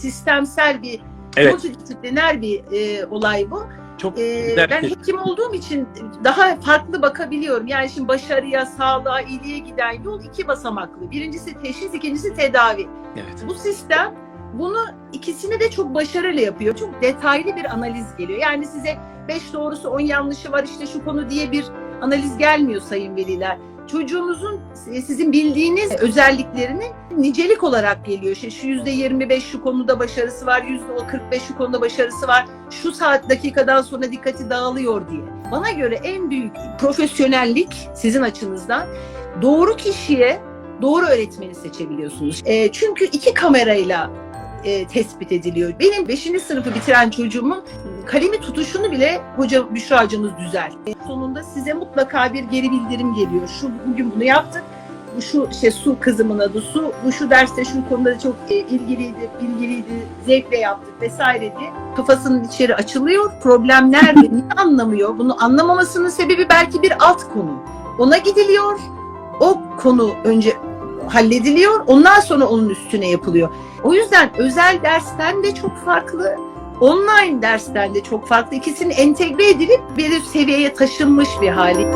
sistemsel bir Evet. multidisipliner bir e, olay bu. Çok Ee, ben hekim olduğum için daha farklı bakabiliyorum. Yani şimdi başarıya, sağlığa, iyiliğe giden yol iki basamaklı. Birincisi teşhis, ikincisi tedavi. Evet. Bu sistem bunu ikisini de çok başarılı yapıyor. Çok detaylı bir analiz geliyor. Yani size 5 doğrusu 10 yanlışı var işte şu konu diye bir analiz gelmiyor sayın veliler. Çocuğunuzun e, sizin bildiğiniz özelliklerini nicelik olarak geliyor. İşte şu yüzde 25 şu konuda başarısı var, yüzde o 45 şu konuda başarısı var. Şu saat dakikadan sonra dikkati dağılıyor diye. Bana göre en büyük profesyonellik sizin açınızdan doğru kişiye doğru öğretmeni seçebiliyorsunuz. E, çünkü iki kamerayla e, tespit ediliyor. Benim 5. sınıfı bitiren çocuğumun kalemi tutuşunu bile hoca Büşra'cınız düzel. E, sonunda size mutlaka bir geri bildirim geliyor. Şu bugün bunu yaptık. Bu şu işte su kızımın adı su. Bu şu derste şu konuda çok e, ilgiliydi, bilgiliydi, zevkle yaptık vesaire diye. Kafasının içeri açılıyor. Problem nerede? Niye anlamıyor? Bunu anlamamasının sebebi belki bir alt konu. Ona gidiliyor. O konu önce hallediliyor. Ondan sonra onun üstüne yapılıyor. O yüzden özel dersten de çok farklı, online dersten de çok farklı. İkisinin entegre edilip bir seviyeye taşınmış bir hali.